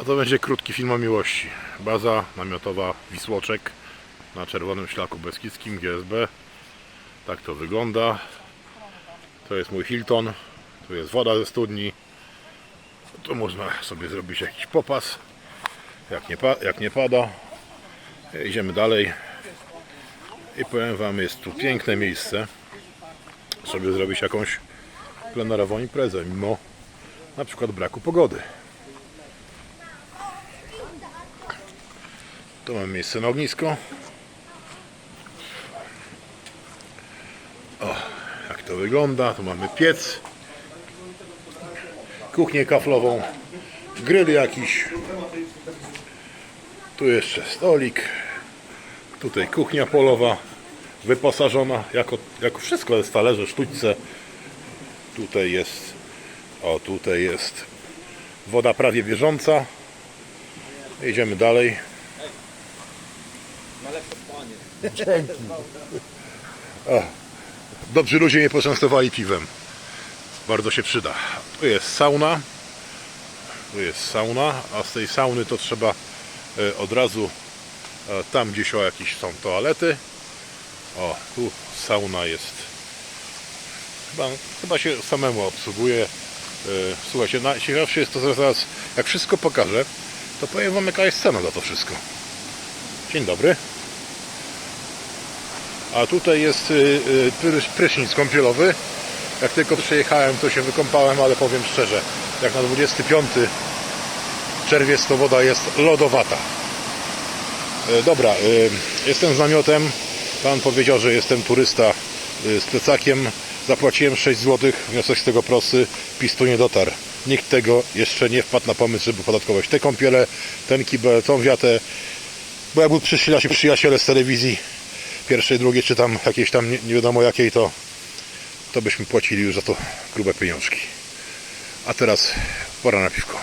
No to będzie krótki film o miłości. Baza namiotowa Wisłoczek na Czerwonym Szlaku Beskidzkim GSB. Tak to wygląda. To jest mój Hilton. Tu jest woda ze studni. Tu można sobie zrobić jakiś popas. Jak nie, jak nie pada. Idziemy dalej. I powiem Wam, jest tu piękne miejsce. Sobie zrobić jakąś plenerową imprezę, mimo na przykład braku pogody. Tu mamy miejsce na ognisko. O, jak to wygląda. Tu mamy piec. Kuchnię kaflową. Grill jakiś. Tu jeszcze stolik. Tutaj kuchnia polowa. Wyposażona jako, jako wszystko jest talerze, sztućce. Tutaj jest o tutaj jest woda prawie bieżąca. Idziemy dalej. O, dobrzy ludzie mnie poczęstowali piwem. Bardzo się przyda. Tu jest sauna. Tu jest sauna, a z tej sauny to trzeba e, od razu e, tam gdzieś o jakieś są toalety. O, tu sauna jest. Chyba, chyba się samemu obsługuje. E, Słuchajcie, najciekawsze jest to że zaraz, jak wszystko pokażę, to powiem Wam jaka jest cena za to wszystko. Dzień dobry. A tutaj jest y, y, prysz- prysznic kąpielowy. Jak tylko przyjechałem, to się wykąpałem, ale powiem szczerze, jak na 25 czerwiec to woda jest lodowata. E, Dobra, y, jestem z namiotem. Pan powiedział, że jestem turysta z plecakiem. Zapłaciłem 6 zł, wniosek z tego prosty, PiS tu nie dotarł. Nikt tego jeszcze nie wpadł na pomysł, żeby podatkować te kąpiele, ten kibel, tą wiatę. Bo przyszli nasi przyjaciele z telewizji pierwszej, drugiej, czy tam jakiejś tam nie, nie wiadomo jakiej, to, to byśmy płacili już za to grube pieniążki. A teraz pora na piwko.